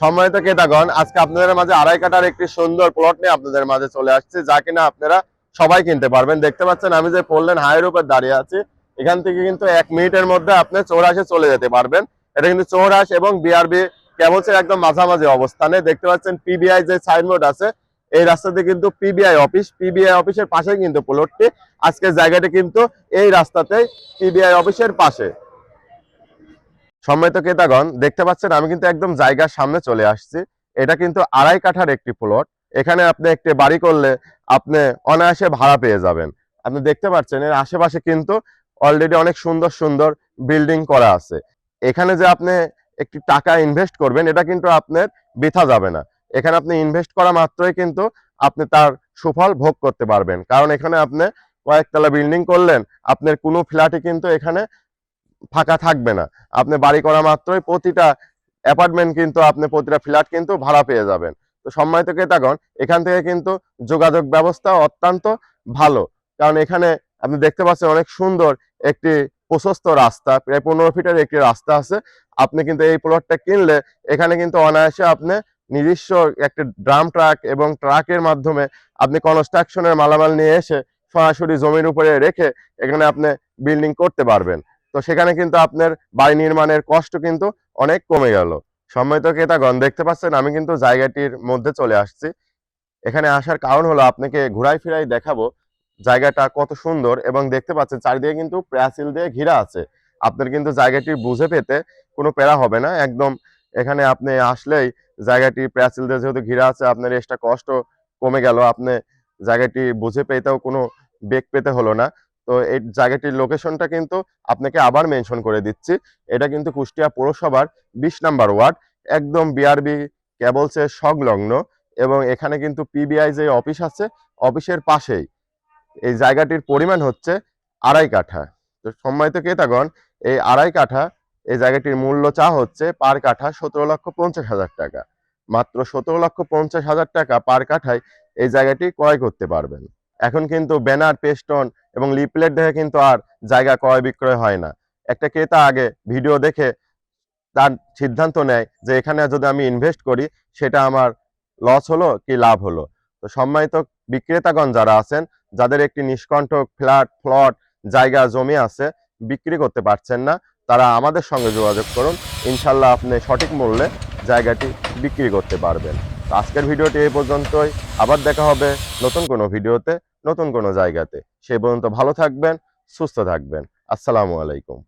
সম্মানিত কেতাগণ আজকে আপনাদের মাঝে আড়াই কাটার একটি সুন্দর প্লট নিয়ে আপনাদের মাঝে চলে আসছে, যা কিনা আপনারা সবাই কিনতে পারবেন। দেখতে পাচ্ছেন আমি যে পড়লেন হাইয়ের উপর দাঁড়িয়ে আছি, এখান থেকে কিন্তু এক মিনিটের মধ্যে আপনি চৌরাশে চলে যেতে পারবেন। এটা কিন্তু চৌরাশ এবং বিআরবি কেবলসের একদম মাঝামাঝি অবস্থানে। দেখতে পাচ্ছেন পিবিআই যে সাইনবোর্ড আছে, এই রাস্তাতে কিন্তু পিবিআই অফিস পিবিআই অফিসের পাশে কিন্তু প্লটটি আজকে জায়গাটি কিন্তু এই রাস্তাতেই পিবিআই অফিসের পাশে। সম্মানিত ক্রেতাগণ, দেখতে পাচ্ছেন আমি কিন্তু একদম জায়গার সামনে চলে আসছি। এটা কিন্তু আড়াই কাঠার একটি প্লট এখানে আপনি একটি বাড়ি করলে আপনি অনায়াসে ভাড়া পেয়ে যাবেন। আপনি দেখতে পাচ্ছেন, এর আশেপাশে কিন্তু অলরেডি অনেক সুন্দর সুন্দর বিল্ডিং করা আছে। এখানে যে আপনি একটি টাকা ইনভেস্ট করবেন, এটা কিন্তু আপনার বৃথা যাবে না। এখানে আপনি ইনভেস্ট করা মাত্রই কিন্তু আপনি তার সুফল ভোগ করতে পারবেন। কারণ এখানে আপনি কয়েকতলা বিল্ডিং করলেন, আপনার কোনো ফ্ল্যাটই কিন্তু এখানে ফাঁকা থাকবে না। আপনি বাড়ি করা মাত্রই প্রতিটা অ্যাপার্টমেন্ট কিন্তু আপনি প্রতিটা ফ্ল্যাট কিন্তু ভাড়া পেয়ে যাবেন। তো সম্মানিত ক্রেতাগণ, এখান থেকে কিন্তু যোগাযোগ ব্যবস্থা অত্যন্ত ভালো। কারণ এখানে আপনি দেখতে পাচ্ছেন অনেক সুন্দর একটি প্রশস্ত রাস্তা, প্রায় পনেরো ফিটের একটি রাস্তা আছে। আপনি কিন্তু এই প্লটটা কিনলে এখানে কিন্তু অনায়াসে আপনি নিজস্ব একটি ড্রাম ট্রাক এবং ট্রাকের মাধ্যমে আপনি কনস্ট্রাকশনের মালামাল নিয়ে এসে সরাসরি জমির উপরে রেখে এখানে আপনি বিল্ডিং করতে পারবেন। তো সেখানে কিন্তু আপনার বাড়ি নির্মাণের কষ্ট কিন্তু অনেক কমে গেল। সম্মানিত ক্রেতাগণ, দেখতে পাচ্ছেন, আমি কিন্তু জায়গাটির মধ্যে চলে আসছি। এখানে আসার কারণ হলো আপনাকে ঘুরাই ফিরাই দেখাবো জায়গাটা কত সুন্দর এবং দেখতে পাচ্ছেন, চারিদিকে কিন্তু প্রাচীল দিয়ে ঘিরা আছে। আপনার কিন্তু জায়গাটি বুঝে পেতে কোনো প্যারা হবে না। একদম এখানে আপনি আসলেই জায়গাটি প্রাচীল দিয়ে যেহেতু ঘিরা আছে, আপনার এক্সট্রা কষ্ট কমে গেল। আপনি জায়গাটি বুঝে পেতেও কোনো বেগ পেতে হলো না। তো এই জায়গাটির লোকেশনটা কিন্তু আপনাকে আবার মেনশন করে দিচ্ছি। এটা কিন্তু কুষ্টিয়া পৌরসভার বিশ নাম্বার ওয়ার্ড, একদম বিআরবি কেবলসের সংলগ্ন এবং এখানে কিন্তু পিবিআই যে অফিস আছে অফিসের পাশেই। এই জায়গাটির পরিমাণ হচ্ছে আড়াই কাঠা। তো সম্মানিত ক্রেতাগণ, এই আড়াই কাঠা, এই জায়গাটির মূল্য চা হচ্ছে পার কাঠা সতেরো লক্ষ পঞ্চাশ হাজার টাকা। মাত্র সতেরো লক্ষ পঞ্চাশ হাজার টাকা পার কাঠায় এই জায়গাটি ক্রয় করতে পারবেন। এখন কিন্তু ব্যানার, পেস্টন এবং লিপলেট দেখে কিন্তু আর জায়গা ক্রয় বিক্রয় হয় না। একটা ক্রেতা আগে ভিডিও দেখে তার সিদ্ধান্ত নেয় যে এখানে যদি আমি ইনভেস্ট করি, সেটা আমার লস হলো কি লাভ হলো? তো সম্মানিত বিক্রেতাগণ যারা আছেন, যাদের একটি নিষ্কণ্ঠক ফ্ল্যাট প্লট জায়গা, জমি আছে, বিক্রি করতে পারছেন না, তারা আমাদের সঙ্গে যোগাযোগ করুন। ইনশাল্লাহ আপনি সঠিক মূল্যে জায়গাটি বিক্রি করতে পারবেন। আজকের ভিডিওটি এই পর্যন্তই। আবার দেখা হবে নতুন কোনো ভিডিওতে। নতুন কোনো জায়গাতে। সে পর্যন্ত ভালো থাকবেন সুস্থ থাকবেন। আসসালামু আলাইকুম।